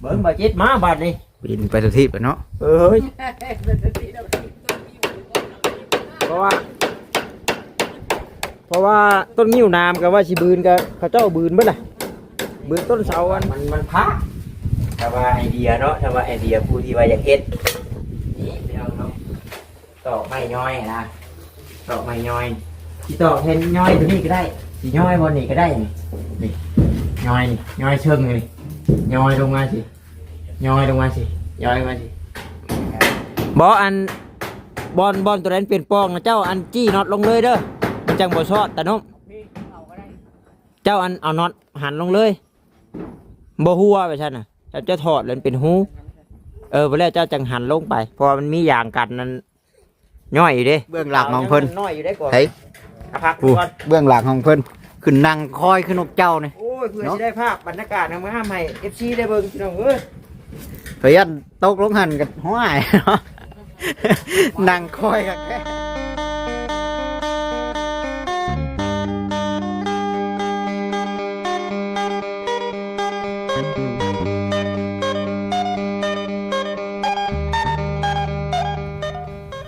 เบิ่งบ่จิตมาบัดนี้บินไปทุกที่ไปเนาะเอ้ยเพราะว่า เพราะว่าต้นนิ้วน้ำกับว่าสิบืนกับเขาเจ้าบืนเบิดล่ะบืนต้นเสาอันมันมันพักถ้าว่าไอเดียเนาะถ้าว่าไอเดียผู้ที่ว่าอยากเฮ็ดนี่พี่น้องเนาะตอกไม้ย่อยนะตอกไม้ย่อยที่ตอกเห็นย่อยตัวนี้ก็ได้สิย่อยบนนี้ก็ได้นี่นี่ย่อยนี่ย่อยเชิงนี่ ย่อยลงมาสิย่อยลงมาสิย่อยลงมาสิบออันบอลบอลตัวนั้นเปลี่ยนปองนะเจ้าอันจี้น็อตลงเลยเด้อมันจังบ่ชอดแต่นมเจ้าอันเอาน็อตหันลงเลยบ่หัวไปใช่น่ะเจ้าจะถอดเลยเป็นหูเออไปแล้วเจ้าจังหันลงไปเพราะมันมีอย่างกันนั้นย่อยอยู่เด้เบื้องหลังของเพิ่นน้อยอยู่ได้ก่อนเฮ้ยเอาพักกูก่อนเบื้องหลังของเพิ่น ขึ้นนั่งคอยขึ้นนกเจ้านี่ โอ้ยเพื่อจะได้ภาพบรรยากาศทางมาให้ FC ได้เบิ่งพี่น้องเอ้ยเฮ้ยอันตกลงหันกันห้อยเนาะ นั่งคอยกันแค่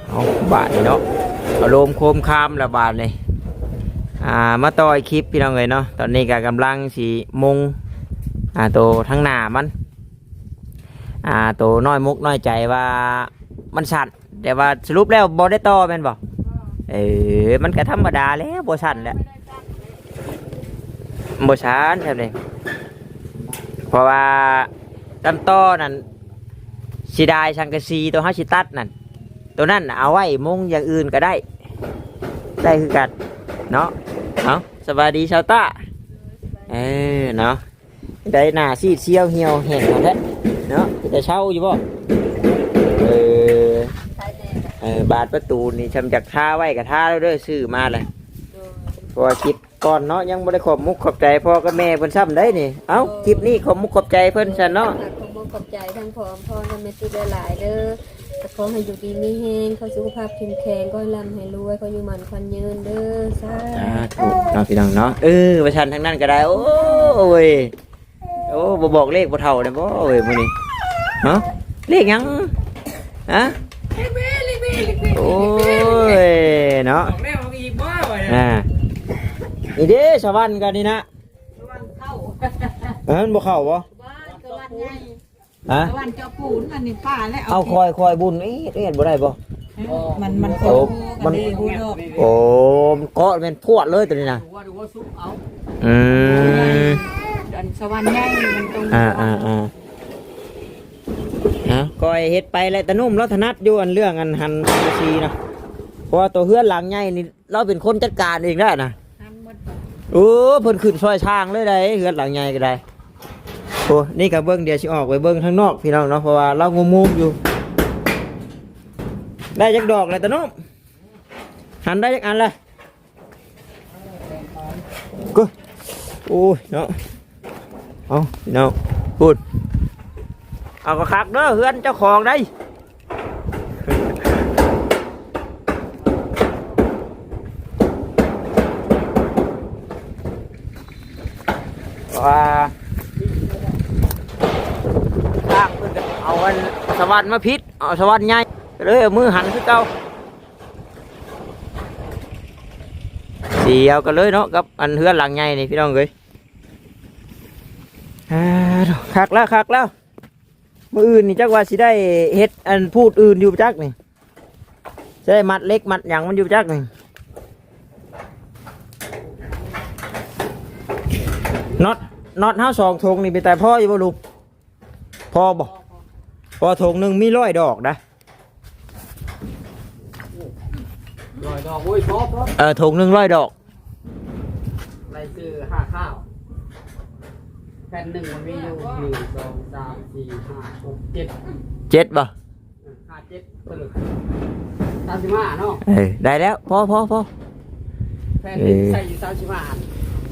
เอาบาทนี่เนาะเอาโลมโคมคามละบาทนี่ อ่ามาต่อยคลิปพี่น้องเลยเนาะตอนนี้ก็กำลังสีมุงอ่าโตวทั้งหน้ามันอ่าโตวน้อยมุกน้อยใจว่ามันสั่นแต่ว่าสรุปแล้วบอได้ต่อแม่นบอกเออมันก็ธรรมดาแล้วบอสั่นแหล้วบอชันใช่ไหมเพราะว่าลำต้อนั่นสีดายชังกะซีตัวห้าชิตัดนั่นตัวนั้นเอาไว้มุงอย่างอื่นก็ได้ ได้คือกัน เนาะเอาสบายดีชาวต้าเออเนาะได้หน้าซีดเซียวเหี่ยวแห้งหมดแล้วเนาะจะเช่าอยู่บ่เออเออบาดประตูนี่ชำจากท่าไว้กับท่าแล้วเด้อซื้อมาเลยเพราะว่าคลิปก่อนเนาะยังไม่ได้ขอบมุกขอบใจพ่อกับแม่เพิ่นซ้ำได้นี่เอ้าคลิปนี้ขอบมุกขอบใจเพิ่นซะเนาะขอบคุณขอบใจทั้งพร้อมพ่อและแม่ตุ้หลายๆเด้อ แต่ขอให้อยู่ดีมีแห้งเขาสุขภาพเข้มแข็งก็ให้ร่ำให้รวยเขาอยู่มันควันยืนเด้อสาอ่าธุถูกเนาะพี่น้องเนาะเออประชันทั้งนั้นก็ได้ โอ้ยโอ้บ่บอกเลขบ่เท่าเลยบ่เอ้ยมื้อนี้เนาะเลขหยังฮะโอ้ยเนาะแม่ของอีกบ้าไว้อ่านี่เด้ชาวบ้านกันนี่นะเออมันบ่เข้าบ่ ฮะวันเจ้าปูนมันนี่ป้าแล้วเอาคอยคอยบุญนี่เฮ็ดบ่ได้บ่มันมันโอ้มันดูดอกโอ้มันเกาะเป็นพวดเลยตัวนี้นะว่าดูว่าซุปเอาอืมอันสวรรค์ใหญ่มันตรงอ่าอ่าอ่าฮะก็ไอเฮ็ดไปแหละแต่นุ่มเราถนัดอยู่อันเรื่องอันหันกระชีนะเพราะว่าตัวเฮือนหลังใหญ่นี่เราเป็นคนจัดการเองได้นะทำหมดโอ้เพิ่นขึ้นซอยช่างเลยได้เฮือนหลังใหญ่ก็ได้ โอ้นี่กับเบิ้งเดี๋ยวชิออกไปเบิ้งข้างนอกพี่น้องเนาะเพราะว่าเรางมุมอยู่ ได้จักดอกเลยแต่นุ่มหันได้จักอันเลยกูโอ้ยเนาะเอาพี่น้องพูดเอากระคักเด้อเฮือนเจ้าของได้ว่าสร้างเพื่อนก็เอาอันส วรรค์มาพิษเอาสวรรค์ใหญ่เลยเอามือหันคือเก่าเสียวกันเลยเนาะกับอันเฮือนหลังใหญ่นี่พี่น้องเอ้ยคักแล้วคักแล้วมืออื่นนี่จักว่าสิได้เฮ็ดอันพูดอื่นอยู่จักนี่สิได้มัดเล็กมัดหยังมันอยู่จักนี่น็อตน็อตเฮาสองธงนี่ไปแต่พ่ออยู่บ่ลูกพ่อบ่ พอธงหนึงมีร้อยดอกนะลอยดอกโอ้ยชอบครับเออธงหนึงร้อยดอกไรซื้อห้าข้าวแผ่นหนึ่งมันมีอยู่หนึ่งสองสามสี่ห้าหกเจ็ดเจ็ดบ่ห้าเจ็ดตัวหนึ่งสามสิบห้าเนาะเออได้แล้วพอพอพอแผ่นหนึ่งใส่อยู่สามสิบห้าอัน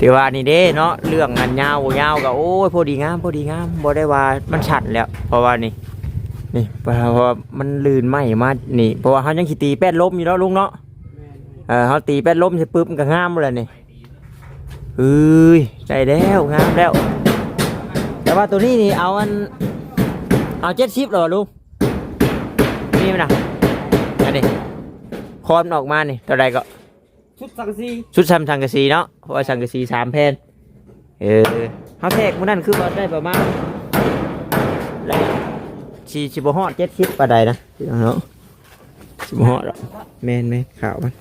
ที่ว่านี่เด้เนาะเรื่องอันยาวบ่ยาวก็โอ้ยพอดีงามพอดีงามบ่ได้ว่ามันชัดแล้ว เพราะว่านี่ นี่เพราะว่ามันลื่นไหมมานี่เพราะว่าเขายังขีตีแป้นล้มอยู่แล้วลุงเนาะแม่นเออเขาตีแป้นล้มใช่ปุ๊บมันก็งามเลยนี่เอ้ยได้แล้วงามแล้ว แต่ว่าตัวนี้นี่เอาอันเอาเจ็ดสิบเหรอลุงนี่มันนะอันนี้คอนออกมานี่เท่าไรก็ชุดสังซีชุดซ้ำสังกะสีเนาะเพราะว่าสังกะสีสามแผ่นเออเขาแทกมันนั่นคือว่าได้ประมาณแล้ว สี่สิบหอดเจ็ดสิบปานใดนะพี่น้องเนาะสิบหอดหรอกแมนแมนข่าวมัน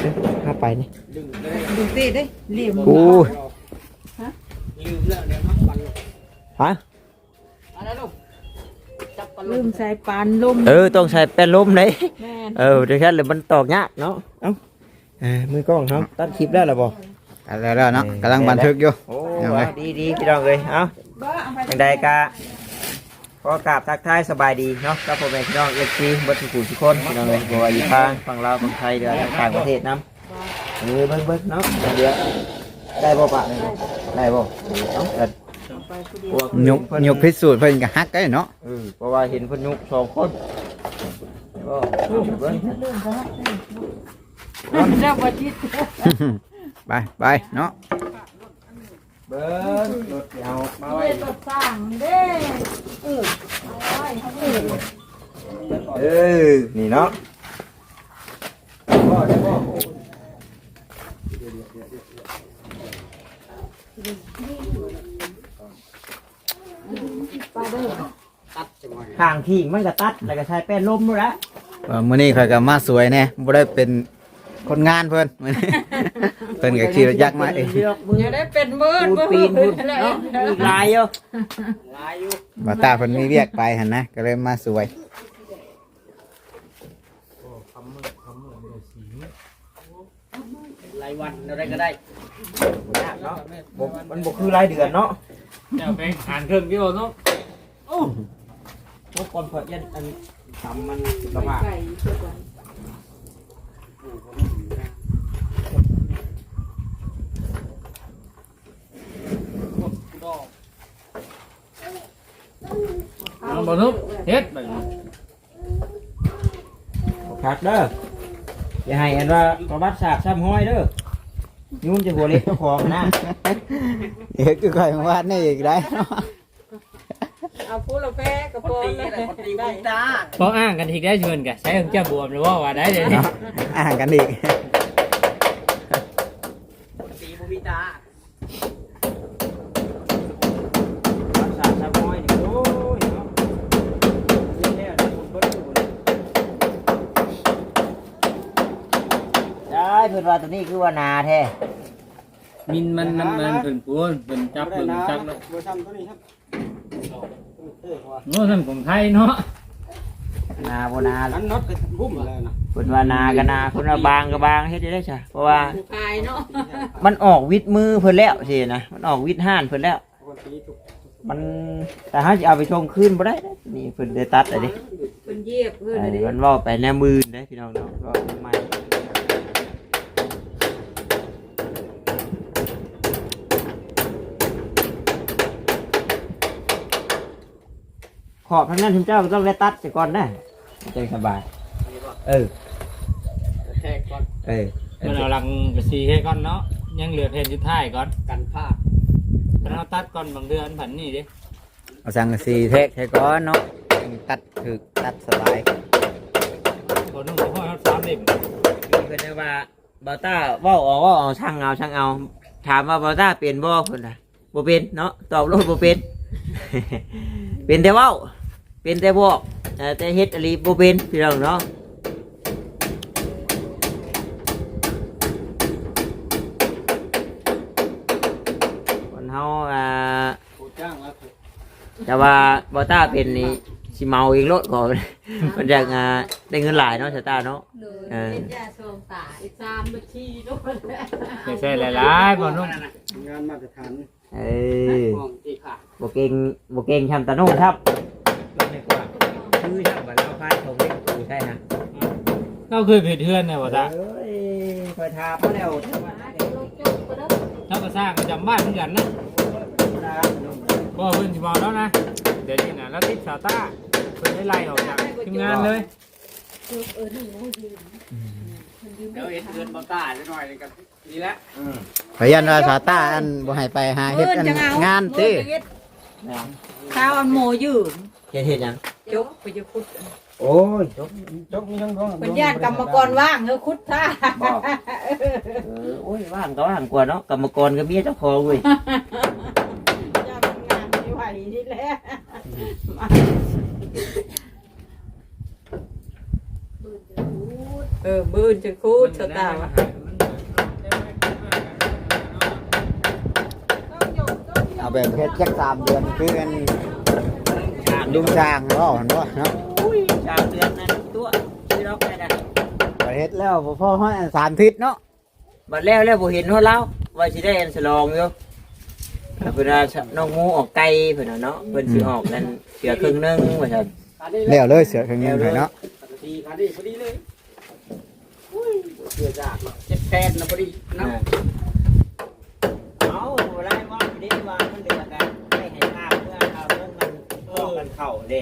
เด้อเข้าไปนี่ดึงได้ดูสิเด้รีบโอ้ยลืมแล้วเดี๋ยวมันปันฮะอะไรลูกจับปันลืมใส่ปานลมเออต้องใส่แป้นลมเลยแม่นเออเดี๋ยวแค่เลยมันตอกยากเนาะเอ้าเออมือกล้องเขาตัดคลิปได้หรอบ่อะไรแล้วเนาะกำลังบันทึกอยู่ โอ้เอาไว้ดีดีพี่น้องเลยเอ้าบ่เอาไปอย่างใดกะ ขอกราบทักทายสบายดีเนาะกับผมเองพี่น้องเอฟซีบัตรกูทุกคนพี่น้องเลยบัวอยู่ทางฝั่งลาวฝั่งไทยเดือทางต่างประเทศน้ำเออเบิ้งเบิ้งเนาะเดี๋ยวได้บ่ปะได้บ่เอ้าแต่พวกยกยกพิสูจน์เพิ่นก็ฮักได้เนาะเออเพราะว่าเห็นเพิ่นยุกสองคนบ่เบิ้งเจ้าบ่จิตไปไปเนาะ เบิ้งรถเอามาไว้เว้ยตดสร้างเด้เออเอาไว้เขาเด้อเออนี่เนาะบ่ได้บ่ตัดจังหวะข้างที่มันก็ตัด แล้วก็ใช้แป้นลมด้วยละเออมื้อนี้ข่อยก็มาสวยแน่บ่ได้เป็น คนงานเพิ่นมื้อนี้เพิ่นก็ขี่รถยักษ์มาเองเลือกมืออย่าได้เป็นมืดพูดปีนพูดเนาะอีกลายอยู่ลายอยู่บ่ตาเพิ่นมีเวียกไปหั่นนะก็เลยมาสวยลายวันอะไรก็ได้ยากเนาะบ่มันบ่คือรายเดือนเนาะเดี๋ยวไปหานเครื่องกี่โลเนาะทุกคนเพิ่นยันอันทำมันลำบาก ไก่เชื่อก่อนเอาบ่ทุบเฮ็ดไปคักเด้ออย่าให้อันว่าประวัติศาสตร์ซ้ำห้อยเด้อยุ่นจะหัวเล็กเจ้าของนะ เฮ็ดคือข่อยว่านี่อีกได้เนาะเอาพูดละแพ้กระโปรงเลยได้ตาพออ้างกันทีได้ชวนกันใช้ของเจ้าบวมหรือว่าว่าได้เลยเนาะอ่านกันอีก ตีบุพิตา ประวัติศาสตร์ซ้ำห้อยนี่โอ้ยเนาะเล่นแล้วนะผมเพิ่นอยู่เลยได้ เพิ่นว่าตัวนี้คือว่านาแท้มินมันมันมันเป็นปูนเป็นจับเป็นจับแล้วเบอร์ซ้ำตัวนี้ครับโอ้ท่านของไทยเนาะนาบ่นาอันน็อตก็บุ้มเลยนะเพิ่นว่านาก็นาเพิ่นว่าบางก็บางเฮ็ดได้จ้ะเพราะว่ากายเนาะมันออกวิดมือเพิ่นแล้วสินะมันออกวิดห้านเพิ่นแล้วคนตีถูกมันแต่ถ้าจะเอาไปชงคืนบ่ได้นะนี่เพิ่นได้ตัดอะดิเป็นเหยียบเพื่อนเอเลยอดิมันเว้าไปแนวมือนะพี่น้องเนาะก็ใหม่ ขอบทางนั้นถึงเจ้าก็ต้องได้ตัดเสียก่อนนะจะสบาย เออ แทกก่อนเออมันเอาลังไปซีให้ก่อนเนาะยังเหลือเพนจุดท้ายก่อนกันพลาดมันเอาตัดก่อนบางเดือนผันนี่ดิเอาสังกะสีเทกให้ก่อนเนาะตัดถึกตัดสบายพอนุ่งพ่อเขาสามเล่มมีเพิ่นนะว่าบาต้าเว้าออกเว่าเอาช่างเอาช่างเอา ถามว่าบาต้าเป็นบ่เพิ่นน่ะบ่เป็นเนาะตอบโลดบ่เป็น เป็นแต่เว้า เป็นแต่บอกเอ่อแต่เฮ็ดอะไรบ่เป็นพี่น้องเนาะคนเฮาอ่าถูกจ้างแล้วถูกแต่ว่าบาต้าเป็นนี่สิเมาเองโลดก่อนมันจะอ่าได้เงินหลายเนาะชะตาเนาะโดยเออเป็นยาชมตาอีกสามบัญชีด้วยไม่ใช่หลายๆพอนุ่งงานมาตรฐานเออของตีขาดบเก่งบเก่งทำตะโน่ครับก็ไม่กว่าคือทำบัตรเราพายของเล่นกูใช่ฮะ เราเคยผิดเทือนเนี่ยว่าตาเอ้ยคอยทาเพราะแล้วทำมาได้เราก็สร้างจำบ้านเหมือนกันนะเพราะว่าเพื่อนที่บอกแล้วนะ เดี๋ยวนี้นะเราติดสาวต้าเพื่อนได้ไล่ออกจากทีมงานเลยเดี๋ยวเอ็ดเดือนบอต้าจะหน่อยเลยกันนี่แหละพยันว่าสาตาอันบ่ให้ไปหาเฮ็ดอันงานติข้าวอันโมยืมเฮ็ดเฮ็ดหยังจกไปจะคุด โอ้ยจกจกมีทั้งร้องเป็นญาติกรรมกรว่างเออคุดท่าบอกเออโอ้ยว่างก็ว่างกว่าเนาะกรรมกรก็เมียเจ้าของเว้ยญาติทำงานไม่ไหวนี่แหละเออบืนจะคุดชะตาวะเอาแบบเพชรจักสามเดือนคือกันลุงช้างเนาะเห็นบ่เนาะ อุ้ยชาวเดือนนั้นตัวที่เราไปนะประเทศแล้วบ่พอห้อยอันสามทิศเนาะบัดแล้วแล้วบ่เห็นหัวเราว่าสิได้อันฉลองอยู่เพิ่นว่าน้องงูออกไกลเพิ่นน่ะเนาะเพิ่นสิออกนั่นเสือครึ่งหนึงว่าซั่นแล้วเลยเสือข้างนี้ให้เนาะดีพอดีพอดีเลยอุ้ยเชื่อจากเจ็ดแปดนะพอดีนะเอาไรว่าดีว่ามันเดือดกันไม่ให้ข้าวเพื่อเอาเรื่องมันออกกันเข้าเด้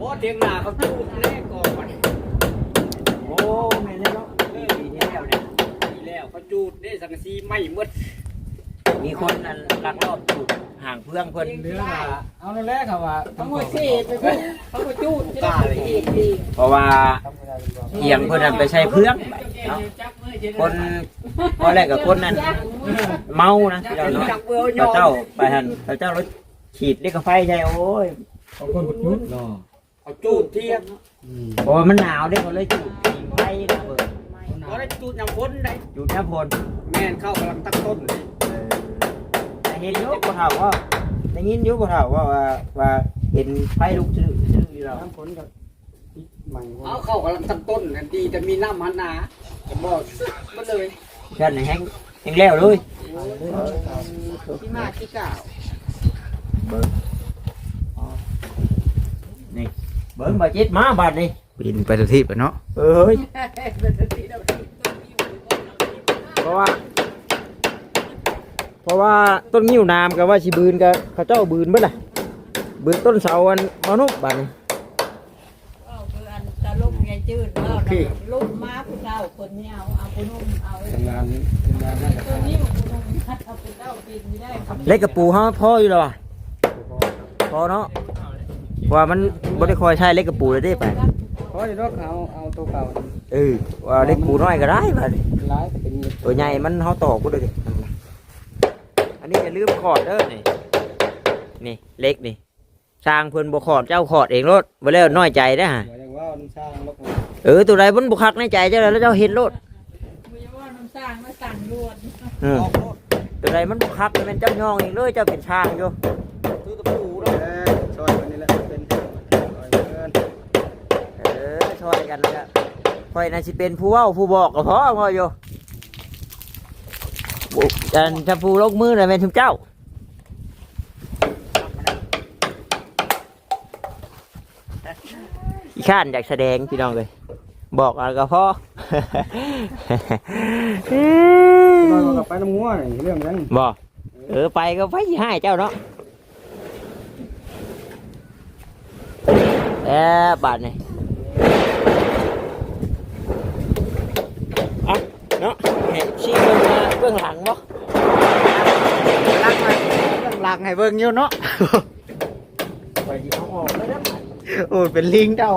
บอสเทียงหน้าเขาจูดแน่ก่อนโอ้แม่นแล้วเนาะปีที่แล้วเนี่ยดีแล้วเขาจูดได้สังกะสีไม่หมดมีคนนั่นลักลอบจูดห่างเพื่อนเพิ่นเนื้อเอานั่นแหละครับว่าเขาก็เสีไปคุดเขาก็จูดจะได้ไปอีกดีเพราะว่าเอียงเพิ่นนั่นไปใช้เพื่อนเนาะคนพอแรกกับคนนั้นเมานะพี่น้องเนาะจักเบอร์พระเจ้าไปหันพระเจ้ารถฉีดเล็กกาไฟใช่โอ้ย เขาจูดเทียมเพราะว่ามันหนาวเด้เขาเลยจูดฉีดไฟนะเบิดเขาได้จูดอย่างพ้นได้จูดน้ำพลแม่นเข้ากำลังตั้งต้นเออได้เห็นอยุบเฒ่าว่าได้ยินอยุบเฒ่าว่าว่าว่าเห็นไฟลุกชื่อชื่ออยู่แล้วน้ำฝนกับเอาเข้ากำลังตั้งต้นกันดีแต่มีน้ำหันหนาจะบอกมันเลยฉันน่ะแห้งแห้งแล้วเลยที่มาที่เก่า นี่เบิ้งบาดเจ็ดมาบาดนี่บินไปทุกที่ไปเนาะเอ้ยเพราะว่า เพราะว่าต้นนิ้วนามกับว่าสิบืนกับเขาเจ้าบืนเบิดล่ะบืนต้นเสาอันมนุษย์บาดนี่เอาคืออันตะลุกไงจืดว่าลุกมาผู้เฒ่าคนนี้เอาเอาผู้นุ่มเอาทำงานทำงานน่าจะตัวนี้ผู้นุ่มคัดเอาผู้เฒ่ากินไม่ได้ครับเล็กกับปูเฮาพออยู่แล้วว่ะพอเนาะเพราะ ว่ามันบ่ได้คอยใช้เล็กกับปูเลยได้ไปเพราะเดี๋ยวเอาเอาตัวเก่าเออว่าเล็กปูน้อยก็ได้บาดนี่ร้ายเป็นตัวใหญ่มันเฮาตอกกูเลยดิอันนี้อย่าลืมขอดเด้อนี่นี่เล็กนี่สร้างเพิ่นบ่ขอดเจ้าขอดเองโลดบ่แล้วน้อยใจเด้อฮะหัวยังว่ามันสร้างแล้วก็เออตัวใดมันบุคักในใจเจ้าแล้วเจ้าเห็นโลดมีว่าน้ำสร้างมาสั่นรวนอืมออกรถตัวใดมันบุคักจะเป็นเจ้าย่องอีกเลยเจ้าเป็นช่างอยู่ ซื้อตะปูแล้วช่วยมันนี่แหละเป็นช่วยเงิน เออ ช่วยกันนะครับค่อยน่าสิเป็นผู้เว้าผู้บอกก็พอพออยู่บุจันถ้าผู้ลงมือน่ะเป็นทุกเจ้าอีข้านอยากแสดงพี่น้องเลยบอกอะไรก็พอเราไปน้ำงัวนี่เรื่องนั้นบอกเออไปก็ไปสิให้เจ้าเนาะเออบาทนี่อะเนาะเห็นชี้เบื้องหน้าเบื้องหลังบ่ลักมาหลังให้เบิ่งอยู่เนาะ ไปที่เขาออกเลยนะโอ้ยเป็นลิงเจ้า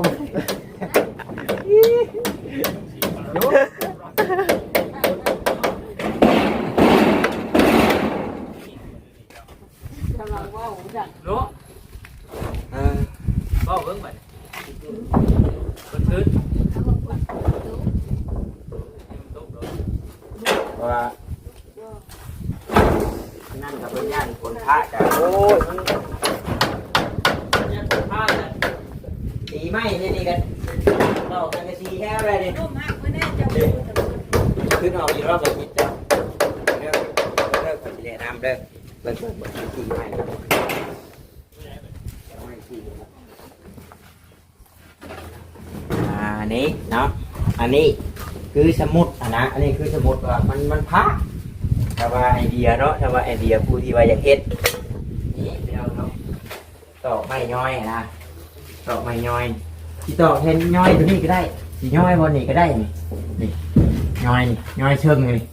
กำลังว่าจัดเนาะเออก็เบิ่งไปมันขึ้นเพราะว่า นั่นกับเป็นย่านคนพระจ้ะโอ้ยมันย่านคนพระจ้ะสีไหมนี่นี่กันเรากันกะสีแค่อะไรเนี่ยนุ่มมากไม่แน่จะขึ้นออกอีกรอบแบบนี้จ้ะเลิกเลิกปฏิเสธน้ำเด้อเลิกเลิกเลิกสีไหมอ่าอันนี้เนาะอันนี้คือสมุดอะนะอันนี้คือสมุดว่ามันมันพัก ถ้าว่าไอเดียเนาะถ้าว่าไอเดียผู้ที่ว่าอยากเฮ็ดนี่ไปเอาเนาะตอกไม้ย่อยนะตอกไม้ย่อยที่ตอกเห็นย่อยตัวนี้ก็ได้สีย่อยบนนี้ก็ได้นี่นี่ย่อยนี่ย่อยเชิงนี่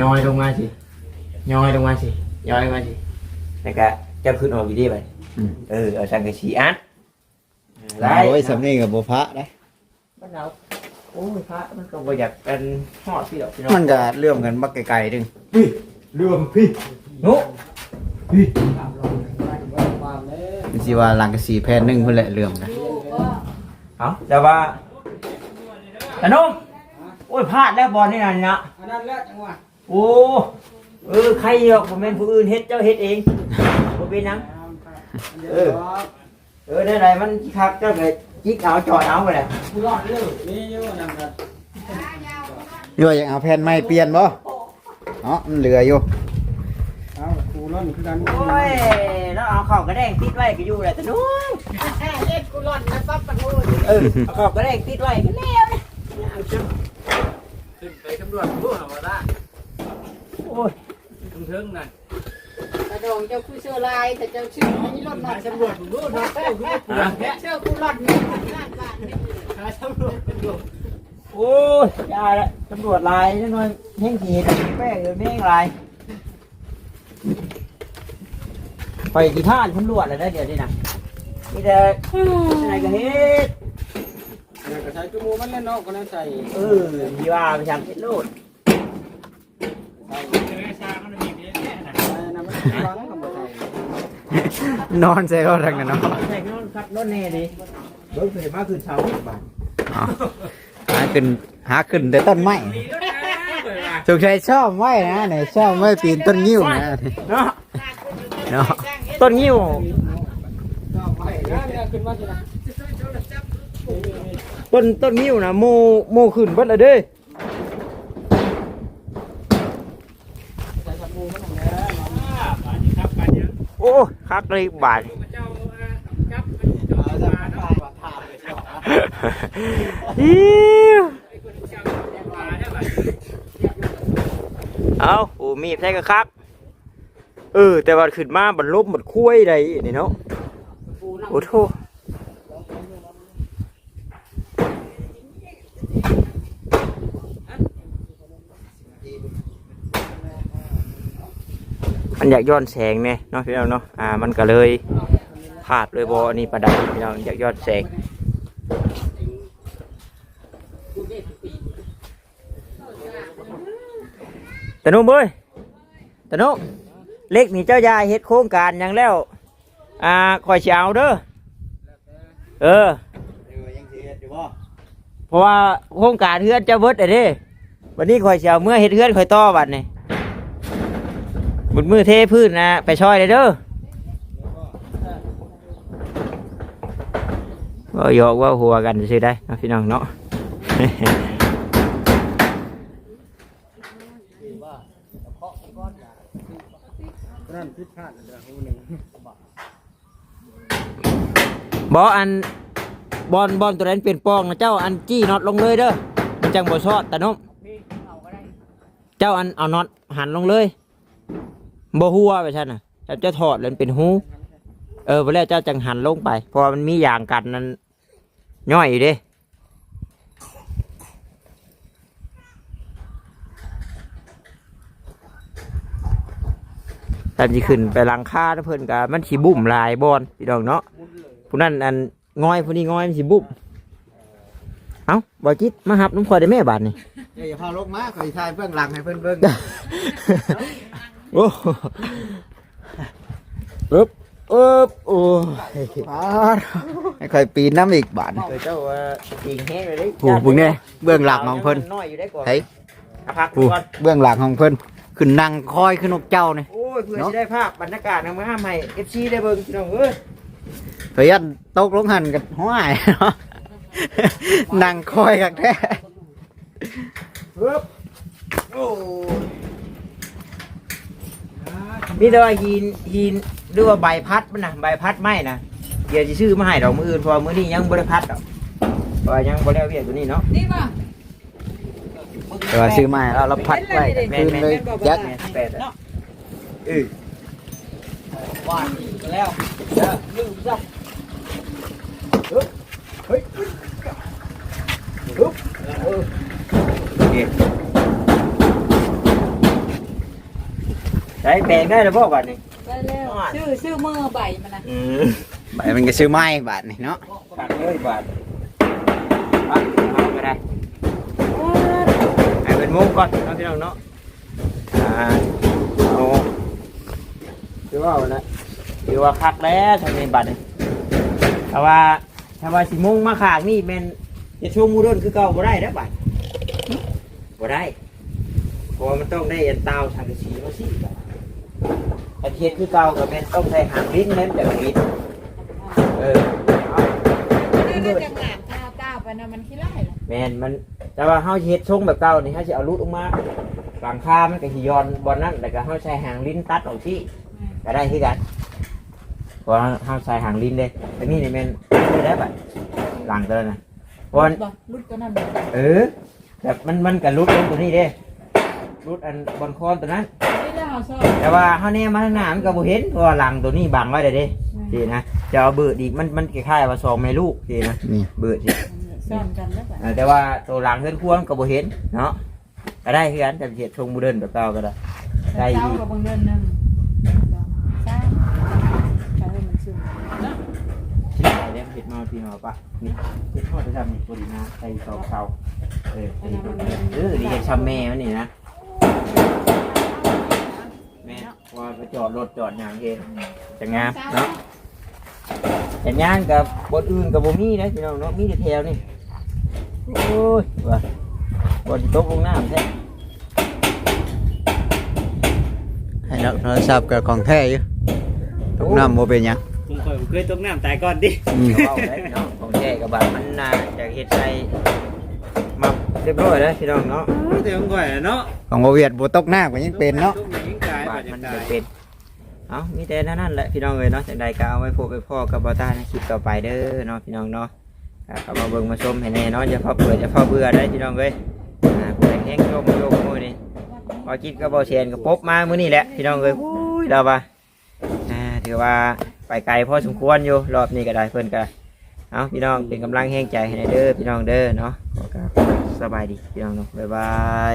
ย่อยลงมาสิย่อยลงมาสิย่อยลงมาสิแล้วก็จะขึ้นออกอยู่ดีไปอืมเออเอาสังกะสีอันโอ้ยสำเนียงกับบ่พระได้มันเอา โอ้ยพระมันก็บ่อยากเป็นหอดพี่ดอกพี่น้องมันก็เลื่อมกันบักไกลๆดึงรวมพี่นุพี่ความเลยมันสิว่าหลังกะสีแผ่นหนึงเพิ่นแหละเลื่อมนะเอาแต่ว่าแต่นุ่มโอ้ยพลาดแล้วบอลนี่นั่นนะอันนั้นแหละจังหวะโอ้เออใครหรอกผมเป็นผู้อื่นเฮ็ดเจ้าเฮ็ดเองบ่เป็นหยัง เออ เออได้ไรมันคักเจ้าเลย จิกเอาจอดเอาไปเลยผู้รอดเร็วนี่อยู่นั่นครับอยู่ว่าอยากเอาแผ่นไม้เปลี่ยนบ่เนาะมันเหลืออยู่เอาผู้รอดคือกันโอ้ยแล้วเอาเข่ากระแดงติดไว้ก็อยู่แหละแต่นุ่มเอ็ดกูหล่อนนะปั๊บปะโอ้ยเออเอาเข่ากระแดงติดไว้ก็แล้วนะขึ้นไปตำรวจรู้หรอว่าได้โอ้ยถึงถึงนั่นกระด องเจ้าคือเสื้อลายแต่เจ้าชื่ออันนี้หล่อนหน่หาอยตำรวจผมรู้นะเจ้าคือผู้หลังแท้เชื่อกูหล่อนเนี่ยบ้านบ้านเนี่ยหาตำรวจตำรวจโอ้ยยาละตำรวจลายนิดหน่อยแห้งขีดแป้งเลยแม่งลายไปกี่ท่านตำรวจเลยนะเดี๋ยวนี้นะมีแต่อะไรก็เฮ็ดนั่นก็ใช้กระมูมันเล่นนอกก็นั่นใส่เออมีว่าไปทำเฮ็ดโลด นอนใส่รถทางกันเนาะใช่นอนคัดนอนแน่ดิรถเคยมาคืนเช้าบ้านเอาหาขึ้นหาขึ้นแต่ต้นไม้มีแล้วนะเปิดว่าสุกชัยชอบไม้นะเนี่ยชอบไม้ปีนต้นงิ้วนะเนาะเนาะต้นงิ้วก็ไปนะเนี่ยขึ้นมาสินะต้นต้นงิ้วนะโมโมขึ้นเบิดเลยเด้ ใส่กระมูมันนั่นแหละ บาทนี้ครับบาทนี้ โอ้คักเลยบาทเจ้บันจอดมาเนาะถามเลยเนาะอิ๊วเจ้ามาได้บาทเอาโอ้มีใช่ก็คัก เออ แต่ว่าขึ้นมาบันลบบันคุ้ยใดนี่เนาะโอ้โท มันอยากย้อนแสงเนี่ยเนาะพี่น้องเนาะอ่ามันก็เลยพลาดเลยบออันนี้ประดับพี่น้องอยากย้อนแสงตนุ่มเอ้ยตนุ่มเล็กนี่เจ้ายายเฮ็ดโครงการยังแล้ว อ่าคอยสิเอาเด้อเออเพราะว่าโครงการเฮือนเจ้าเบิดอะเด้วันนี้คอยสิเอาเมื่อเฮ็ดเฮือนคอยต่อบัดนี่ บุดมือเทพื้นนะไปช่อยเลยเด้อว่าหยอกว่าหัวกันซื้อได้นะพี่น้องเนาะบออันบอลบอลตัวนั้นเปลี่ยนปองนะเจ้าอันจี้น็อตลงเลยเด้อมันจังบ่ชอดแต่น้มเจ้าอันเอาน็อตหันลงเลย บ่หัวไปท่านน่ะเจ้าจะถอดแล้วมันเป็นหูเออพอแล้วเจ้าจังหันลงไปเพราะว่ามันมีอย่างกันนั้นย่อยอยู่เด้แต่ที่ขึ้นไปหลังคานะเพิ่นกะมันสีบุ่มหลายบอลพี่น้องเนาะผู้นั้นอันงอยผู้นี้งอยมันสิบุบเอ้าบอจิตมาหับน้ำคอยได้แม่บาทนี่เดี๋ยวอย่าพาลงมาขอถ่ายเบื้องหลังให้เพิ่นเบิ่ง โอ้ปึ๊บปึ๊บโอ้ยปาดให้ค่อยปีนน้ำอีกบาทเดี๋ยวเจ้าว่าจริงแห้งเลยเด้โอ้เบิ่งแน่เบื้องหลังของเพิ่นน้อยอยู่ได้ก่อนเฮ้ยเอาพักโอ้ก่อนเบื้องหลังของเพิ่นขึ้นนั่งคอยขึ้นนกเจ้านี่โอ้ยเพื่อจะได้ภาพบรรยากาศงามๆให้ FC ได้เบิ่งพี่น้องเอ้ยพยันตกลงหันกันห้วยเนาะ นั่งคอยกันแท้ปึ๊บโอ้ย มีแต่ว่าหินหินหรือว่าใบพัดมันนะใบพัดไม้นะเดี๋ยวจะซื้อมาให้ดอกมืออื่นเพราะว่ามื้อนี้ยังบ่ได้พัดดอกเพราะว่ายังบ่ได้เอาเวียกตัวนี้เนาะนี่ป่ะแต่ว่าซื้อมาให้เราเราพัดไว้คืนเลยยักษ์แม่นแปดอะเออว่านนี่ก็แล้วเด้อลืมซับเฮ้ยเฮ้ยฮึบเออ โอเคใช้แปลงได้แล้วบ่บัดนี้ได้แล้วชื่อชื่อมือใบมันนะอืมใบมันก็ซื้อไม้บาทนี่เนาะขาดเลยบาทอะเอาไปได้ให้เป็นมุกก่อนเอาพี่น้องเนาะอ่าเอาคือว่าเอาละคือว่าคักแล้วทำในบัตรนี่แต่ว่าถ้าว่าสิมุงมาขากนี่แม่นจะช่วงมูดนคือเก่าบ่ได้แล้วบัตรบ่ได้เพราะว่ามันต้องได้อันเตาทางกระสีมาสิ บัดอันเทียนคือเก่ากับแม่นต้องใส่หางลิ้นเล่นแบบลิ้นเออเอานี่ได้จังหนามตาตาไปนะมันขี้ไล่ละแมนมัน แต่ว่าเฮาสิเฮ็ดทรงแบบเก่านี่เฮาสิเอารูดออกมาหลังคามันก็สิย้อนบอนนั้นแล้วก็เฮาใช้หางลิ้นตัดออกที่ก็ได้คือกันเพราะว่าเฮาใช้หางลิ้นเด้แต่นี่นี่แม่นไม่ได้บัดหลังตัวนั้นนะเพราะว่าบ่รุดก็นั่นเออแบบมันมันก็รูดลงตัวนี้เด้รูดอันบอนคอนตัวนั้น นี่ แล้วเอาชอบแต่ว่าเฮาแนมมาทางหน้ามันก็บ่เห็นเพราะว่าหลังตัวนี้บังไว้ได้เด้สินะจะเอาเบิดอีกมันมันคล้ายๆว่าสองแม่ลูกสินะนี่ เบิดสิซ่อนกันแล้วแบบเออแต่ว่าตัวหลังเพื่อนควงก็บ่เห็นเนาะก็ได้คือกันแต่เห็ดชงบูเดินแบบเก่าก็ได้ ได้เจ้ากับบางเดือนหนึ่งใช่ใช่มันซึมนะที่ไหนเนี่ยเห็ดมาพี่มาปะนี่เห็ดทอดจะทำนี่บรินาใส่เสาเสาเออใส่ตัวนี้เออนี่เห็ดชำแม่มันนี่นะแม่ ว่าไปจอดรถจอดอย่างเองจะงามเนาะแต่ย่างกับบนอื่นกับบ่มีนะพี่น้องเนาะมีแต่แถวนี่โอ้ยว่าบนตกลงน้ำแท้ให้เราโทรศัพท์กับของแท้อยู่ตกน้ำโมเป็นหยังมึงคอยเคยตกน้ำตายก่อนดิอืมเอาได้เนาะของแท้กับบาดมันน่าจะเฮ็ดใส่มาเรียบร้อยแล้วพี่น้องเนาะแต่มึงก่อยเนาะของบ่เวียดบ่ตกน้ำก็ยังเป็นเนาะ ตก มันจะเป็นเอามีแต่นั่นนั่นแหละพี่น้องเลยเนาะจากใดก็เอาไว้พบไปพ่อกับบอต้าในคลิปต่อไปเด้อเนาะพี่น้องเนาะอ่าเข้ามาเบิ่งมาชมให้แน่เนาะอย่าพอเบื่ออย่าพอเบื่อได้พี่น้องเลยอ่าผู้ใดแห้งโยมโยมมือนี่พอกินก็บ่เชียนก็ปบมามื้อนี้แหละพี่น้องเลยอุ้ยเราว่าอ่าถือว่าไปไกลพอสมควรอยู่รอบนี้ก็ได้เพิ่นก็เอาพี่น้องเป็นกำลังแห้งใจให้เด้อพี่น้องเด้อเนาะสบายดีพี่น้องเนาะบ๊ายบาย